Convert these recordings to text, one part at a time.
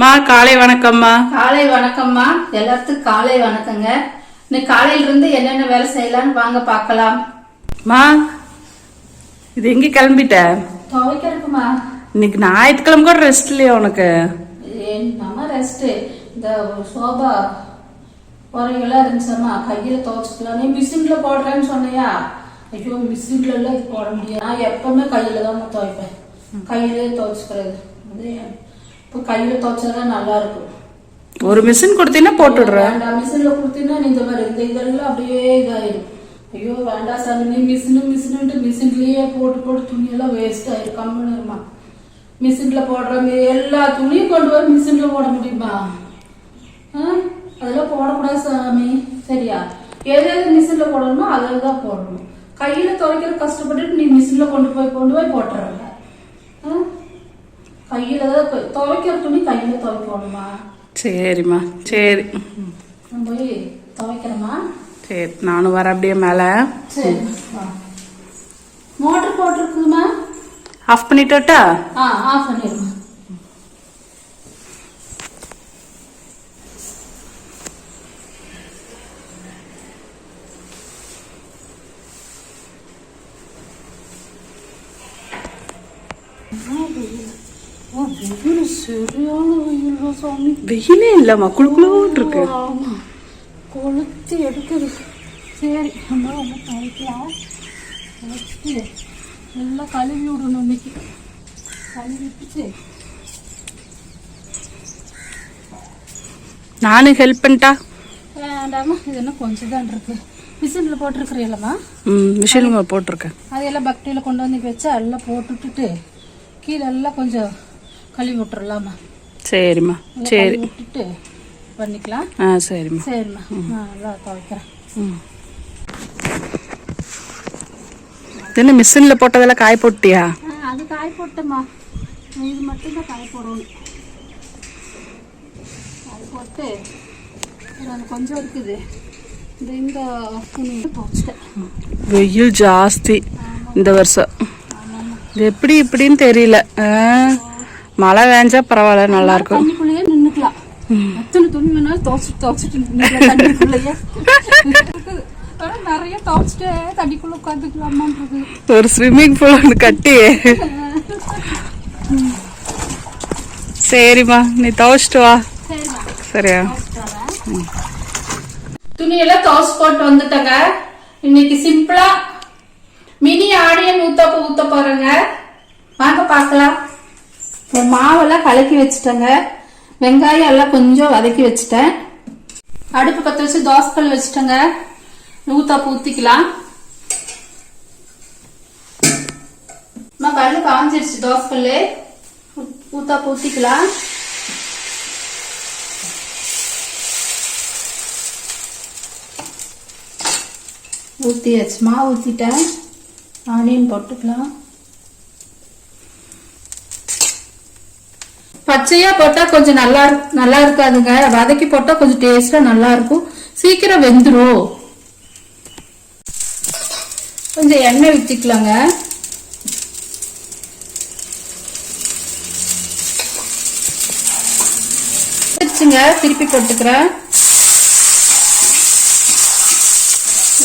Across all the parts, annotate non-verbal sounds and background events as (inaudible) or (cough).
மா காலை வணக்கம்மா. காலை வணக்கம்மா. எல்லாத்துக்கும் காலை வணக்கங்க. இன்னைக்கு காலையில இருந்து என்னென்ன வேலை செய்யலாம்னு வாங்க பார்க்கலாம். மா இது எங்க கிளம்பிட்ட? துவைக்கிறதுக்குமா? இன்னைக்கு ஞாயிற்றுக்கிழமை கூட ரெஸ்ட் இல்லையா உனக்கு? நம்ம ரெஸ்ட் இந்த சோபா உரைகளாம் இருந்துச்சம்மா கையில துவைச்சுக்கலாம் நீ மிஷின்ல போடுறேன்னு சொன்னையா? ஐயோ மிஷின்ல எல்லாம் இது போட முடியாது. நான் எப்பவுமே கையில தான் துவைப்பேன். கையிலே துவைச்சுக்கிறது. இப்போ கையில துவைச்சாதான் நல்லா இருக்கும். ஒரு மிஷின் கொடுத்தீங்கன்னா போட்டுடுறேன். மிஷின்ல கொடுத்தீங்கன்னா நீ இந்த மாதிரி இந்த இதெல்லாம் அப்படியே இதாயிடும். ஐயோ வேண்டாம் சாமி நீ மிஷினு மிஷினுட்டு மிஷின்லயே போட்டு போட்டு துணியெல்லாம் வேஸ்ட் ஆயிடும் கம்முன்னு மிஷின்ல போடுற எல்லா துணியும் கொண்டு போய் மிஷின்ல போட முடியுமா? அதெல்லாம் போடக்கூடாது சாமி. சரியா? எது எது மிஷின்ல போடணுமோ அதில் தான் போடணும். கையில துவைக்கிற கஷ்டப்பட்டுட்டு நீ மிஷின்ல கொண்டு போய் கொண்டு போய் போட்டுறல கையில துவைக்கிற துணி கையில துவைக்கணுமா? சரிம்மா சரி. நான் போய் துவைக்கிறேம்மா. சரி நானும் வரேன் அப்படியே மேலே. சரி மோட்டர் போட்டிருக்குதுமா ஆஃப் பண்ணிட்டோட்டா? ஆ ஆஃப் பண்ணிடுமா சரியான வெயில் சாமி வெயிலே இல்லம்மா குளுக்குளோன்னு இருக்கு ஆமா கொளுத்து எடுக்குது சரி நம்ம ஒன்று துவைக்கலாம் துவைச்சி எல்லாம் கழுவி விடணும் இன்னைக்கு கழுவிட்டு நானும் ஹெல்ப் பண்ணிட்டா? வேண்டாமா இது என்ன கொஞ்சம் தான் இருக்கு மிஷினில் போட்டிருக்கிறீங்களம்மா ம் மிஷினுங்க போட்டிருக்கேன். அதையெல்லாம் பக்டியில் கொண்டு வந்து வச்சா எல்லாம் போட்டு விட்டுட்டு கீழே எல்லாம் கொஞ்சம் கழுவி விட்டுறலாமா சரிம்மா சரி. விட்டுட்டு பண்ணிக்கலாம். ஆ சரிம்மா. சரிம்மா. நான் எல்லாம் துவைக்கிறேன். ம். என்ன மிஷினில் போட்டதெல்லாம் காய போட்டியா அது காய போட்டேம்மா. இது மட்டும்தான் காய போடணும். அது போட்டு கொஞ்சம் இருக்குது. இந்த வெயில் ஜாஸ்தி இந்த வருஷம். இது எப்படி இப்படின்னு தெரியல. மழை வேஞ்சா பரவாயில்ல நல்லா இருக்கும். தண்ணிக்குள்ளேயே நின்றுக்கலாம் எத்தனை துணி வேணாலும் துவைச்சு துவைச்சிட்டு நின்றுக்கலாம் தண்ணிக்குள்ளேயே. நிறைய துவைச்சிட்டு தண்ணிக்குள்ள உட்காந்துக்கலாமான்றது. ஒரு ஸ்விம்மிங் பூல் ஒன்று கட்டி. சரிம்மா நீ துவைச்சிட்டு வா. சரியா? துணியெல்லாம் துவைச்சு போட்டு வந்துட்டேங்க. இன்னைக்கு சிம்பிளா மினி ஆனியன் ஊத்தப்ப ஊத்த போறேங்க. வாங்க பார்க்கலாம். இப்போ மாவெல்லாம் கலக்கி வச்சுட்டேங்க. வெங்காயம் எல்லாம் கொஞ்சம் வதக்கி வச்சுட்டேன். அடுப்பு பற்ற வச்சு தோசைக்கல் வச்சுட்டேங்க. ஊத்தாப்பு ஊத்திக்கலாம். அம்மா கல்லு காஞ்சிருச்சு தோசைக்கல்லு. ஊத்தாப்பு ஊத்திக்கலாம். ஊற்றியாச்சு மாவு ஊற்றிட்டேன் ஆனியன் போட்டுக்கலாம். பச்சையா போட்டா கொஞ்சம் நல்லா நல்லா இருக்காதுங்க. வதக்கி போட்டா கொஞ்சம் டேஸ்டா நல்லா இருக்கும். சீக்கிரம் வெந்துடும் கொஞ்சம் எண்ணெய் ஊற்றிக்கலாங்க திருப்பி போட்டுக்கிறேன்.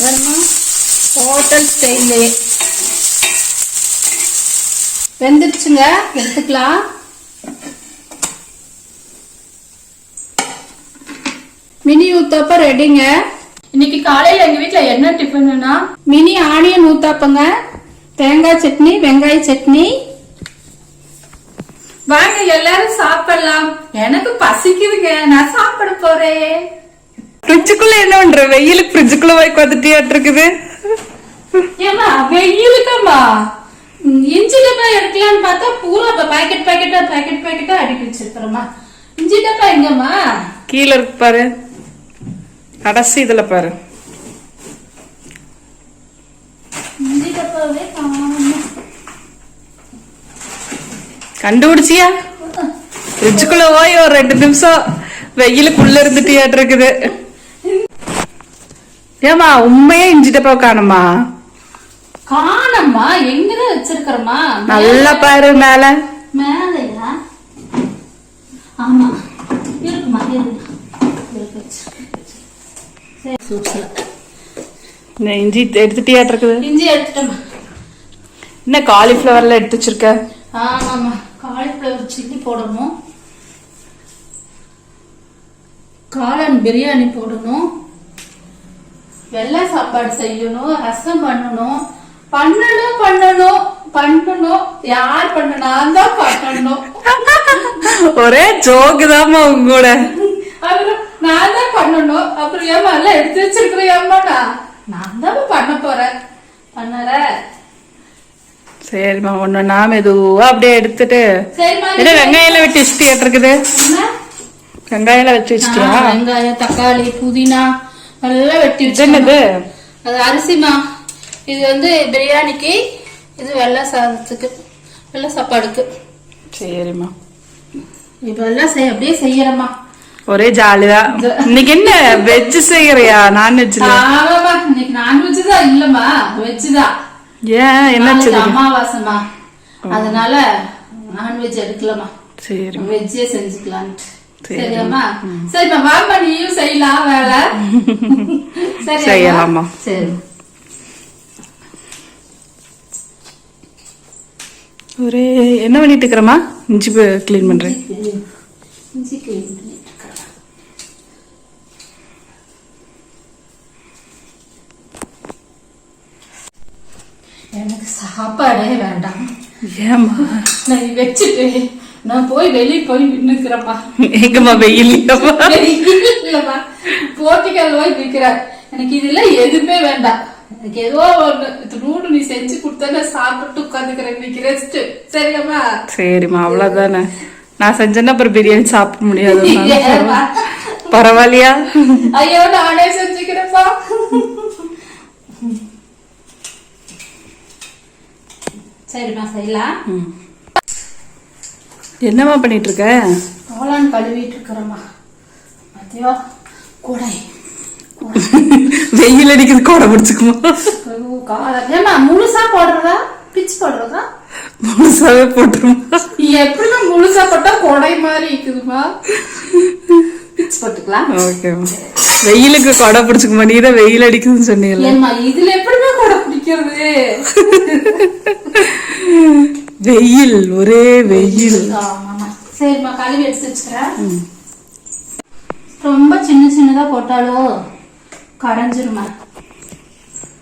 வேணுமா? ஹோட்டல் ஸ்டைலே வெந்துருச்சுங்க எடுத்துக்கலாம். மினி ஊத்தாப்ப ரெடிங்க. இன்னைக்கு காலையில எங்க வீட்ல என்ன டிஃபன்னா மினி ஆனியன் ஊத்தாப்பங்க. தேங்காய் சட்னி வெங்காய சட்னி. வாங்க எல்லாரும் சாப்பிடலாம். எனக்கு பசிக்குதுங்க. நான் சாப்பிட போறேன். ஃப்ரிட்ஜுக்குள்ள என்ன பண்ற? வெயிலுக்கு ஃப்ரிட்ஜுக்குள்ள போய் உட்காந்துட்டியாட்டு இருக்குது ஏமா வெயிலுக்கம்மா இஞ்சி டப்பா எடுக்கலாம்னு பார்த்தா பூரா இப்ப பாக்கெட் பாக்கெட்டா பாக்கெட் பாக்கெட்டா அடுக்கி வச்சிருக்கிறோமா இஞ்சி டப்பா எங்கம்மா? கீழே இருக்கு பாரு. கடைசி இதுல பாரு. கண்டுபிடிச்சியா? ஃப்ரிட்ஜுக்குள்ள போய் ஒரு ரெண்டு நிமிஷம் வெயிலுக்குள்ள இருந்துட்டியாட்டு இருக்குது. ஏமா உண்மையே இஞ்சி டப்பா காணுமா? காணம்மா எங்கதான் வச்சிருக்கிறோமா நல்லா பாரு மேல. மேலையா? ஆமா. இருக்குமா இருக்கு இந்த இஞ்சி எடுத்துட்டியாட்டு இருக்குது இஞ்சி எடுத்துட்டோமா என்ன காலிஃப்ளவர்ல எடுத்து வச்சிருக்க? ஆமாம்மா காலிஃப்ளவர் சில்லி போடணும். காளான் பிரியாணி போடணும். வெள்ளை சாப்பாடு செய்யணும் ரசம் பண்ணணும். பண்ணணும் பண்ணணும் பண்ணணும். யார் பண்ண நான் தான் பண்ணணும். ஒரே ஜோக்கு தாம்மா உங்களோட. நான் தான் பண்ணணும். அப்புறம் ஏமா எல்லாம் எடுத்து வச்சிருக்கிறேன் ஏமாடா நான் தான் பண்ண போறேன். பண்ணற சரிம்மா ஒண்ணு நான் மெதுவா அப்படியே எடுத்துட்டு என்ன வெங்காயம் வெட்டி வச்சுட்டியாட்டு இருக்குது வெங்காயம் வச்சு வச்சிட்டியா? வெங்காயம் தக்காளி புதினா எல்லாம் வெட்டி இது என்னது? அது அரிசிமா இது வந்து பிரியாணிக்கு இது வெள்ளை சாதத்துக்கு வெள்ளை சாப்பாடுக்கு. சரிம்மா. இப்ப எல்லாம் அப்படியே செய்யறேம்மா. ஒரே ஜாலிதான் இன்னைக்கு என்ன வெஜ் செய்யறியா? ஆமாம்மா இன்னைக்கு நான்வெஜ் தான் இல்லம்மா. வெஜ் தான். ஏன்? என்னாச்சு நாளைக்கு அமாவாசைமா அதனால நான்வெஜ் எடுக்கலம்மா. சரி. வெஜ்ஜே செஞ்சுக்கலான்ட்டு. சரி. சரியாம்மா? சரிம்மா வாம்மா நீயும் செய்யலாம் வேலை? (laughs) செய்யலாம்மா. சரி. ஒரே என்ன பண்ணிட்டு இருக்கிறமா இஞ்சி கிளீன் பண்றேன். இஞ்சி clean பண்ணிட்டு இருக்கேன். எனக்கு சாப்பாடே வேண்டாம். ஏம்மா? நான் வச்சுட்டு நான் போய் வெளியே போய் நின்னுக்கிறேம்மா எங்கம்மா வெயில் இல்லம்மா போட்டிக்கால் போய் நிக்கிறேன் எனக்கு இதெல்லாம் எதுவுமே வேண்டாம். எனக்கு ஏதோ ஒண்ணு. நூடு நீ செஞ்சு கொடுத்தா சாப்பிட்டு உட்காந்துக்கிறேன் இன்னைக்கு ரெஸ்ட் சரியாம்மா? சரிம்மா அவ்வளவுதானே. நான் செஞ்சேன்னா அப்புறம் பிரியாணி சாப்பிட முடியாது? பரவாயில்லையா? ஐயோ நானே செஞ்சுக்கிறேன்ப்பா. சரிம்மா செய்யலாம். என்னம்மா பண்ணிட்டு இருக்க காளான் கழுவிட்டு இருக்கிறேம்மா. மத்தியோ கூடை. வெயில் அடிக்குது கோடை பிடிச்சுக்குமா? ஏம்மா முழுசா போடுறதா? பிச்சு போடுறதா? முழுசாவே போட்டுருமா? எப்படிமா முழுசா போட்டா கொடை மாதிரி இருக்குதுமா போட்டுக்கலாம் ஓகேம்மா வெயிலுக்கு கொடை பிடிச்சுக்குமா நீ தான் வெயில் அடிக்குதுன்னு சொன்னீங்கல்ல. இதுல எப்படிமா கொடை பிடிக்கிறது? வெயில் ஒரே வெயில். சரிம்மா கழுவி எடுத்து வச்சுக்கிறேன். ரொம்ப சின்ன சின்னதா போட்டாலோ கரைஞ்சிருமா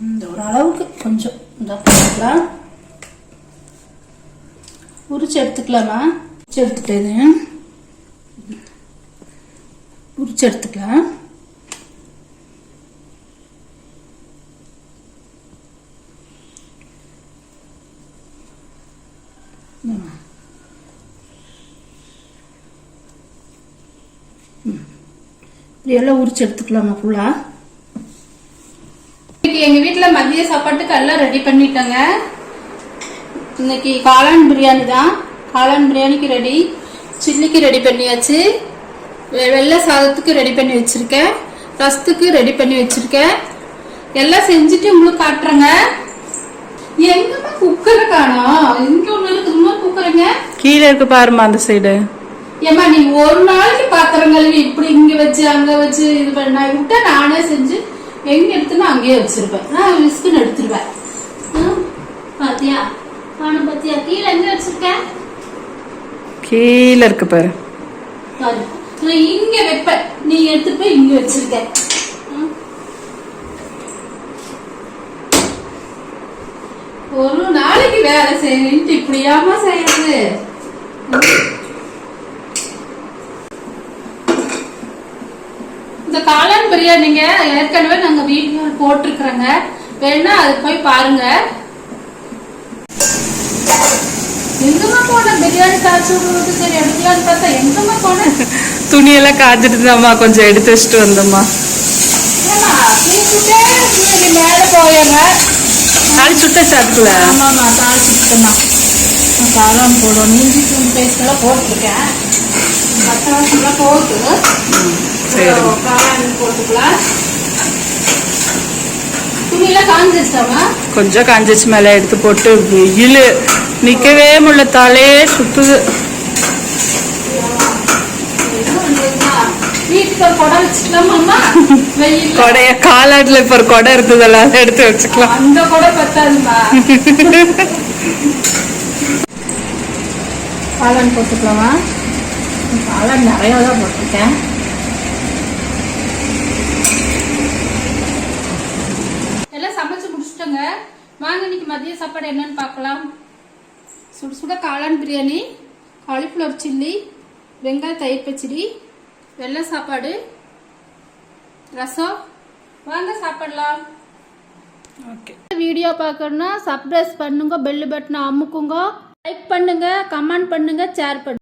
இந்த ஒரு அளவுக்கு கொஞ்சம். இந்த போட்டுக்கலாம் உரிச்சு எடுத்துக்கலாமா? உரிச்சு எடுத்துட்டேன். உரிச்சு எடுத்துக்கலாம் இப்படி எல்லாம் உரிச்சு எடுத்துக்கலாமா ஃபுல்லா? இன்னைக்கு எங்க வீட்டில் மதிய சாப்பாட்டுக்கு எல்லாம் ரெடி பண்ணிட்டாங்க. இன்னைக்கு காளான் பிரியாணி தான். காளான் பிரியாணிக்கு ரெடி. சில்லிக்கு ரெடி பண்ணியாச்சு. வெள்ளை சாதத்துக்கு ரெடி பண்ணி வச்சிருக்கேன். ரசத்துக்கு ரெடி பண்ணி வச்சிருக்கேன். எல்லாம் செஞ்சுட்டு உங்களுக்கு காட்டுறேங்க. எங்கம்மா குக்கரை காணோம் இங்க ஒண்ணு இருக்குதுமா குக்கருங்க கீழே இருக்கு பாருமா அந்த சைடு ஏம்மா நீ ஒரு நாளைக்கு பாத்திரம் கழுவி இப்படி இங்க வச்சு அங்க வச்சு இது பண்ண விட்டா நானே செஞ்சு எங்க எடுத்துனா அங்கேயே வச்சிருப்பேன். நான் ரிஸ்க்குன்னு எடுத்துருவேன். பாத்தியா? நானும் பாத்தியா? கீழே எங்க வச்சிருக்கேன் கீழே இருக்கு பாரு. பாரு. நான் இங்க வைப்பேன். நீ எடுத்து போய் இங்க வச்சிருக்க. ஒரு நாளைக்கு வேலை செய்யணும்ட்டு இப்படியாமா செய்யறது? இந்த காளான் பிரியாணிங்க ஏற்கனவே நாங்க வீடியோ போட்டிருக்கிறோங்க. வேணா அது போய் பாருங்க. எங்கம்மா பிரியாணி காய்ச்சி விடுறது சரி எடுக்கலான்னு பார்த்தா எங்கம்மா போன துணியெல்லாம் காஞ்சிட்டு இருந்தாம்மா கொஞ்சம் எடுத்து வச்சுட்டு வந்தோம்மா மேல போயேங்க. தாலி சுட்டாச்சு அதுக்குள்ள ஆமாம்மா, தாளிச்சுட்டேம்மா. நான் காளான் போடணும். இஞ்சி பூண்டு paste எல்லாம் போட்டிருக்கேன். பச்சை வாசனைலாம் போட்டு, சரி. அப்புறம் காளான் போட்டுக்கலாம். துணியெல்லாம் காஞ்சிருச்சாம்மா? கொஞ்சம் காஞ்சிச்சு மேல எடுத்து போட்டு வெயில் நிக்கவே முடியல தலையே சுத்துது. கொடைய காலாட்டுல இப்ப ஒரு கொடை இருந்ததல்ல அதை எடுத்து வச்சுக்கலாம். அந்த குடம் பத்தாதுமா காளான் போட்டுக்கலாமா? காளான் நிறையா தான் போட்டிருக்கேன். எல்லாம் சமைச்சு முடிச்சிட்டோங்க. வாங்க இன்னைக்கு மதிய சாப்பாடு என்னன்னு பார்க்கலாம். சுட சுட காளான் பிரியாணி காலிஃப்ளவர் சில்லி வெங்காய தயிர் பச்சடி வெள்ளை சாப்பாடு ரசம். வாங்க சாப்பிடலாம். ஓகே. வீடியோ பார்க்கணும்னா சப்ஸ்கிரைப் பண்ணுங்க பெல் பட்டனை அமுக்குங்க. லைக் பண்ணுங்க கமெண்ட் பண்ணுங்க ஷேர் பண்ணுங்க.